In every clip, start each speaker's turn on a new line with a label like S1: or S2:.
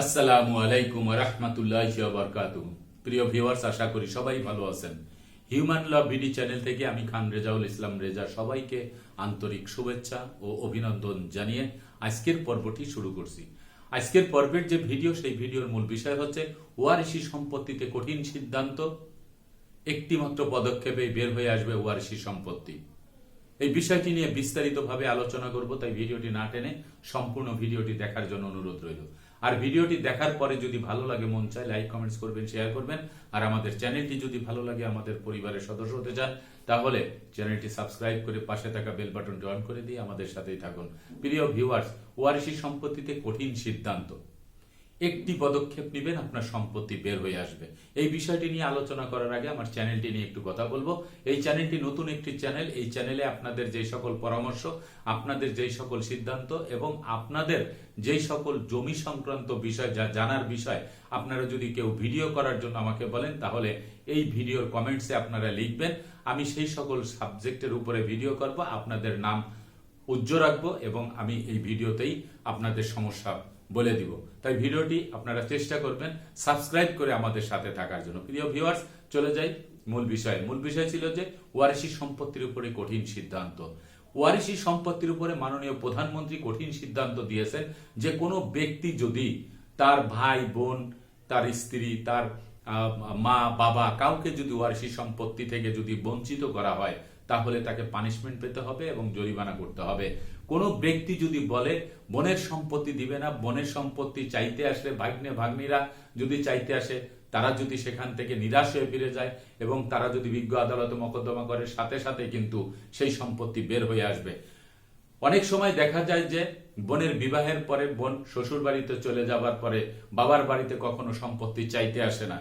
S1: আসসালামু আলাইকুম রহমতুল্লাহ বরকাত প্রিয় ভিউয়ার্স, আশা করি সবাই ভালো আছেন। হিউম্যান ল বিডি চ্যানেল থেকে আমি খান রেজাউল ইসলাম রেজা সবাইকে আন্তরিক শুভেচ্ছা ও অভিনন্দন জানিয়ে আজকের পর্বটি শুরু করছি। আজকের পর্বের যে ভিডিও, সেই ভিডিওর মূল বিষয় হচ্ছে ওয়ারিশি সম্পত্তিতে কঠিন সিদ্ধান্ত। একটিমাত্র পদক্ষেপে বের হয়ে আসবে ওয়ারিশি সম্পত্তি। এই বিষয়টি নিয়ে বিস্তারিতভাবে আলোচনা করব, তাই ভিডিওটি না টেনে সম্পূর্ণ ভিডিওটি দেখার জন্য অনুরোধ রইল। আর ভিডিওটি দেখার পরে যদি ভালো লাগে, মন চায় লাইক কমেন্টস করবেন শেয়ার করবেন। আর আমাদের চ্যানেলটি যদি ভালো লাগে, আমাদের পরিবারের সদস্য হতে চান, তাহলে চ্যানেলটি সাবস্ক্রাইব করে পাশে থাকা বেল বাটনটি অন করে দিয়ে আমাদের সাথেই থাকুন। প্রিয় ভিউয়ার্স ওয়ারিসি সম্পত্তিতে কঠিন সিদ্ধান্ত। একটি পদক্ষেপ নেবেন, আপনার সম্পত্তি বের হয়ে আসবে। এই বিষয়টি নিয়ে আলোচনা করার আগে আমার চ্যানেলটি নিয়ে একটু কথা বলব। এই চ্যানেলটি নতুন একটি চ্যানেল, এই চ্যানেলে আপনাদের যেই সকল পরামর্শ, আপনাদের যেই সকল সিদ্ধান্ত এবং আপনাদের যেই সকল জমি সংক্রান্ত বিষয়, যা জানার বিষয়, আপনারা যদি কেউ ভিডিও করার জন্য আমাকে বলেন, তাহলে এই ভিডিওর কমেন্টসে আপনারা লিখবেন। আমি সেই সকল সাবজেক্টের উপরে ভিডিও করব, আপনাদের নাম উজ্জ্ব রাখব এবং আমি এই ভিডিওতেই আপনাদের সমস্যা বলে দিব। তাই ভিডিওটি আপনারা চেষ্টা করবেন সাবস্ক্রাইব করে আমাদের সাথে থাকার জন্য। প্রিয় ভিউয়ার্স, চলে যাই মূল বিষয়ে। মূল বিষয় ছিল যে ওয়ারিশি সম্পত্তির উপরে কঠিন সিদ্ধান্ত। ওয়ারিশি সম্পত্তির উপরে মাননীয় প্রধানমন্ত্রী কঠিন সিদ্ধান্ত দিয়েছেন যে কোনো ব্যক্তি যদি তার ভাই, বোন, তার স্ত্রী, তার মা, বাবা কাউকে যদি ওয়ারিশি সম্পত্তি থেকে যদি বঞ্চিত করা হয় তাহলে তাকে পানিশমেন্ট পেতে হবে এবং জরিমানা করতে হবে। কোনো ব্যক্তি যদি বলে বনের সম্পত্তি দিবে না বনের সম্পত্তি চাইতে আসলে ভাগ্নে ভাগ্নিরা যদি চাইতে আসে, তারা যদি সেখান থেকে নিরাশ হয়ে ফিরে যায় এবং তারা যদি বিজ্ঞ আদালতে মকদ্দমা করে, সাথে সাথে কিন্তু সেই সম্পত্তি বের হয়ে আসবে। অনেক সময় দেখা যায় যে, বোনের বিবাহের পরে বোন শ্বশুর বাড়িতে চলে যাবার পরে বাবার বাড়িতে কখনো সম্পত্তি চাইতে আসে না,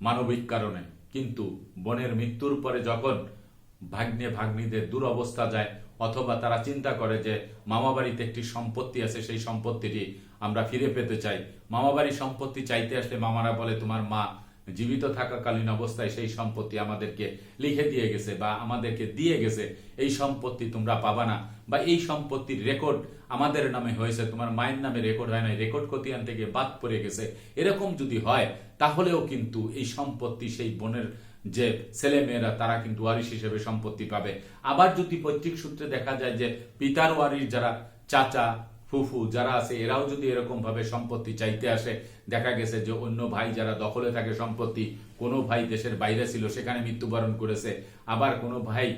S1: মানবিক কারণে। কিন্তু বোনের মৃত্যুর পরে যখন ভাগ্নে ভাগ্নিদের দুরবস্থা যায়, অথবা তারা চিন্তা করে যে মামা বাড়িতে একটি সম্পত্তি আছে, সেই সম্পত্তিটি আমরা ফিরে পেতে চাই। মামা বাড়ির সম্পত্তি চাইতে আসলে মামারা বলে, তোমার মা জীবিত থাকাকালীন অবস্থায় সেই সম্পত্তি আমাদেরকে লিখে দিয়ে গেছে বা আমাদেরকে দিয়ে গেছে। এই সম্পত্তি তোমরা পাবা না বা এই সম্পত্তির রেকর্ড আমাদের নামে হয়েছে। তোমার মায়ের নামে রেকর্ড হয় না রেকর্ড খতিয়ান থেকে বাদ পড়ে গেছে। এরকম যদি হয়, তাহলেও কিন্তু এই সম্পত্তি সেই বোনের যে ছেলে মেয়েরা, তারা কিন্তু ওয়ারিশ হিসেবে সম্পত্তি পাবে। আবার যদি পৈতৃক সূত্রে দেখা যায় যে পিতার ওয়ারিশ যারা, চাচা, ফুফু যারা আছে, এরাও যদি এরকম ভাবে সম্পত্তি চাইতে আসে, দেখা গেছে যে অন্য ভাই যারা দখলে থাকে সম্পত্তি, কোনো ভাই দেশের বাইরে ছিল, সেখানে মৃত্যুবরণ করেছে। আবার কোনো ভাই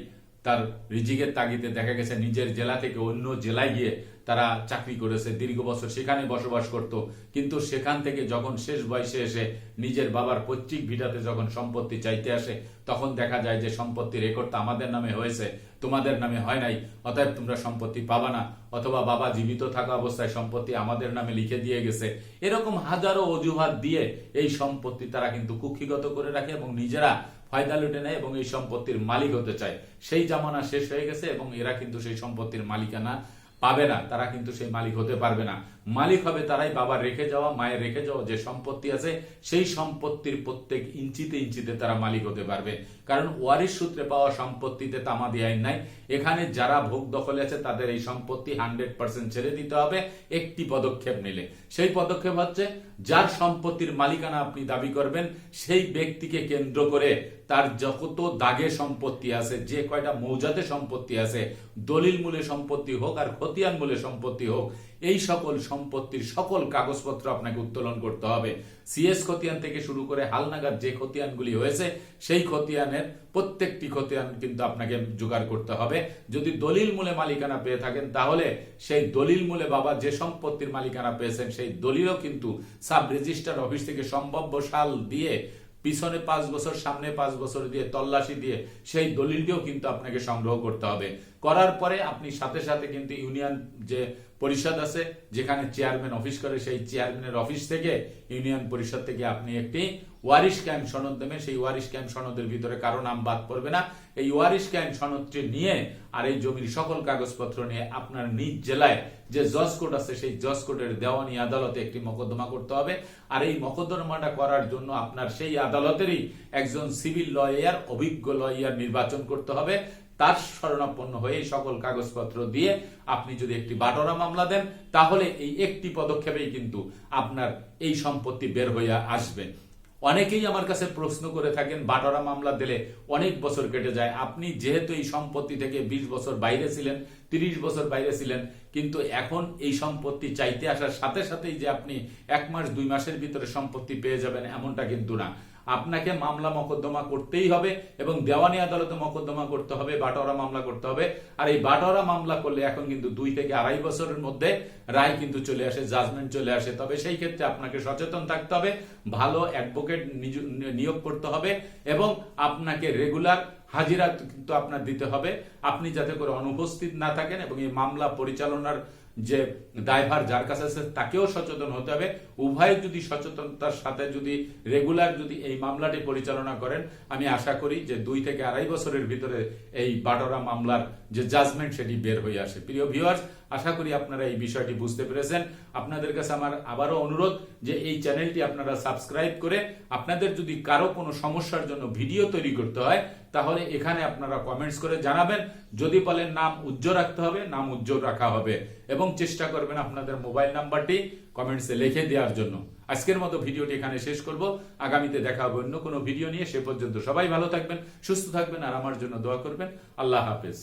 S1: তার রিজিকের তাগিদে দেখা গেছে নিজের জেলা থেকে অন্য জেলায় গিয়ে তারা চাকরি করেছে, দীর্ঘ বছর সেখানে বসবাস করত। কিন্তু সেখান থেকে যখন শেষ বয়সে এসে নিজের বাবার পৈতৃক ভিটাতে যখন সম্পত্তি চাইতে আসে, তখন দেখা যায় যে সম্পত্তি রেকর্ড তো আমাদের নামে হয়েছে, তোমাদের নামে হয় নাই, অতএব তোমরা সম্পত্তি পাবা না, অথবা বাবা জীবিত থাকা অবস্থায় সম্পত্তি আমাদের নামে লিখে দিয়ে গেছে। এরকম হাজারো অজুহাত দিয়ে এই সম্পত্তি তারা কিন্তু কুক্ষিগত করে রাখে এবং নিজেরা ফায়দা লুটে নেয় এবং এই সম্পত্তির মালিক হতে চায়। সেই জামানা শেষ হয়ে গেছে এবং এরা কিন্তু সেই সম্পত্তির মালিকানা পাবে না, তারা কিন্তু সেই মালিক হতে পারবে না। মালিক হবে তারাই, বাবা রেখে যাওয়া, মায়ের রেখে যাওয়া, যে সম্পত্তি আছে, সেই সম্পত্তির প্রত্যেক ইঞ্চিতে ইঞ্চিতে তারা মালিক হতে পারবে। কারণ ওয়ারিশ সূত্রে পাওয়া সম্পত্তিতে তামাদি আইন নাই। এখানে যারা ভোগ দখলে আছে, তাদের এই সম্পত্তি হান্ড্রেড পার্সেন্ট ছেড়ে দিতে হবে, একটি পদক্ষেপ নিলে। সেই পদক্ষেপ হচ্ছে, যার সম্পত্তির মালিকানা আপনি দাবি করবেন, সেই ব্যক্তিকে কেন্দ্র করে তার যত দাগে সম্পত্তি আছে, যে কয়টা মৌজাতে সম্পত্তি আছে, দলিল মূলে সম্পত্তি হোক আর খতিয়ান মূলে সম্পত্তি হোক এই সকল সম্পত্তির সকল কাগজপত্র আপনাকে উত্তোলন করতে হবে। সিএস খতিয়ান থেকে শুরু করে হালনাগাদ যে খতিয়ানগুলি হয়েছে, সেই খতিয়ানের প্রত্যেকটি খতিয়ান কিন্তু আপনাকে জোগাড় করতে হবে। যদি দলিল মূলে মালিকানা পেয়ে থাকেন, তাহলে সেই দলিল মূলে বাবা যে সম্পত্তির মালিকানা পেয়েছেন, সেই দলিলও কিন্তু সাব রেজিস্টার অফিস থেকে সম্ভাব্য সাল দিয়ে, পিছনে পাঁচ বছর, সামনে পাঁচ বছর দিয়ে, তল্লাশি দিয়ে, সেই দলিলটিও কিন্তু আপনাকে সংগ্রহ করতে হবে। করার পরে আপনি সাথে সাথে কিন্তু ইউনিয়ন যে পরিষদ আছে, যেখানে চেয়ারম্যান অফিস করে, সেই চেয়ারম্যানের অফিস থেকে ইউনিয়ন পরিষদ থেকে আপনি একটি ওয়ারিশ ক্যাম্প সনদ দেবেন সেই ওয়ারিশ ক্যাম্প সনদের ভিতরে কারও নাম বাদ পড়বে না। এই ওয়ারিশ ক্যাম্প সনদটি নিয়ে আর এই জমির সকল কাগজপত্র নিয়ে আপনার নিজ জেলায় যে জজ কোর্ট আছে, সেই জজ কোর্টের দেওয়ানি আদালতে একটি মকদ্দমা করতে হবে। আর এই মকদ্দমাটা করার জন্য আপনার সেই আদালতেরই একজন সিভিল লয়ার অভিজ্ঞ লয়ার নির্বাচন করতে হবে। তার শরণাপন্ন হয়ে সকল কাগজপত্র দিয়ে আপনি যদি একটি বাটোয়ারা মামলা দেন, তাহলে এই একটি পদক্ষেপেই কিন্তু আপনার এই সম্পত্তি বের হয়ে আসবে। অনেকেই আমার কাছে প্রশ্ন করে থাকেন, বাটোয়ারা মামলা দিলে অনেক বছর কেটে যায়। আপনি যেহেতু এই সম্পত্তি থেকে ২০ বছর বাইরে ছিলেন ৩০ বছর বাইরে ছিলেন, কিন্তু এখন এই সম্পত্তি চাইতে আসার সাথে সাথেই যে আপনি এক মাস, দুই মাসের ভিতরে সম্পত্তি পেয়ে যাবেন, এমনটা কিন্তু না। আপনাকে মামলা মকদ্দমা করতেই হবে এবং দেওয়ানি আদালতে মকদ্দমা করতে হবে, বাটোয়ারা মামলা করতে হবে। আর এই বাটোয়ারা মামলা করলে এখন কিন্তু দুই থেকে আড়াই বছরের মধ্যে রায় কিন্তু চলে আসে জাজমেন্ট চলে আসে। তবে সেই ক্ষেত্রে আপনাকে সচেতন থাকতে হবে, ভালো অ্যাডভোকেট নিয়োগ করতে হবে এবং আপনাকে রেগুলার হাজিরা কিন্তু আপনার দিতে হবে। আপনি যাতে করে অনুপস্থিত না থাকেন এবং এই মামলা পরিচালনার যে দায়ভার যার কাছে আছে তাকেও সচেতন হতে হবে। উভয় যদি সচেতনতার সাথে যদি রেগুলার যদি এই মামলাটি পরিচালনা করেন, আমি আশা করি যে দুই থেকে আড়াই বছরের ভিতরে এই বাটোরা মামলার যে জাজমেন্ট সেটি বের হয়ে আসে। প্রিয় ভিউয়ার্স আশা করি আপনারা এই বিষয়টি বুঝতে পেরেছেন। আপনাদের কাছে আমার আবারও অনুরোধ যে এই চ্যানেলটি আপনারা সাবস্ক্রাইব করে আপনাদের যদি কারও কোনো সমস্যার জন্য ভিডিও তৈরি করতে হয়, তাহলে এখানে আপনারা কমেন্টস করে জানাবেন। যদি বলেন নাম উজ্জ্বল রাখতে হবে, নাম উজ্জ্বল রাখা হবে। এবং চেষ্টা করবেন আপনাদের মোবাইল নাম্বারটি কমেন্টসে লিখে দেওয়ার জন্য। আজকের মতো ভিডিওটি এখানে শেষ করব। আগামীতে দেখা হবে অন্য কোনো ভিডিও নিয়ে। সে পর্যন্ত সবাই ভালো থাকবেন, সুস্থ থাকবেন, আর আমার জন্য দোয়া করবেন। আল্লাহ হাফেজ।